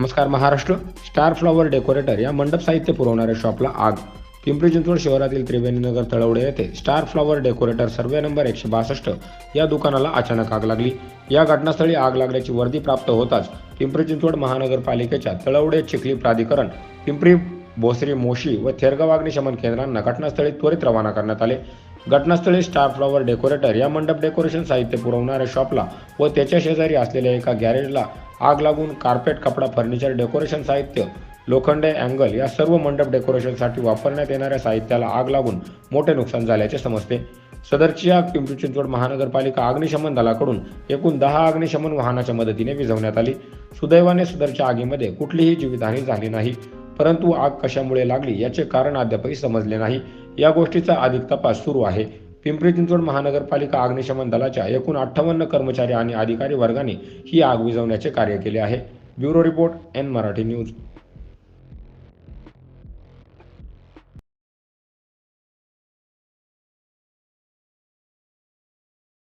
नमस्कार Maharashtra. Star flower decorator या मंडप साहित्य पुरवणाऱ्या शॉपला आग. पिंपरी चिंचवड शहरातील त्रिवेणीनगर तळवडे येथे star flower decorator survey number एकशे बासष्ट या दुकानाला अचानक आग लागली. या घटनास्थळी आग लागल्याची वर्दी प्राप्त होताच पिंपरी चिंचवड महानगरपालिकेच्या तळवडे चिखली प्राधिकरण पिंपरी भोसरी मोशी व थेरगाव अग्निशमन केंद्रांना घटनास्थळी त्वरित रवाना करण्यात आले. घटनास्थळी स्टार फ्लॉवर डेकोरेटर या मंडप डेकोरेशन साहित्य पुरवणाऱ्या शॉपला व त्याच्या शेजारी असलेल्या एका गॅरेजला आग लागून कार्पेट कपडा फर्निचर डेकोरेशन साहित्य लोखंडे अँगल या सर्व मंडप डेकोरेशनसाठी वापरण्यात येणाऱ्या साहित्याला आग लागून मोठे नुकसान झाल्याचे समजते. सदरची आग पिंपरी चिंचवड महानगरपालिका अग्निशमन दलाकडून एकूण दहा अग्निशमन वाहनाच्या मदतीने विझवण्यात आली. सुदैवाने सदरच्या आगीमध्ये कुठलीही जीवितहानी झाली नाही. परंतु आग कशामुळे लागली याचे कारण अद्यापही समजले नाही. या गोष्टीचा अधिक तपास सुरू आहे. पिंपरी चिंचवड महानगरपालिका अग्निशमन दलाच्या एकूण अठ्ठावन्न कर्मचारी आणि अधिकारी वर्गाने ही आग विझवण्याचे कार्य केले आहे. Bureau report N Marathi news.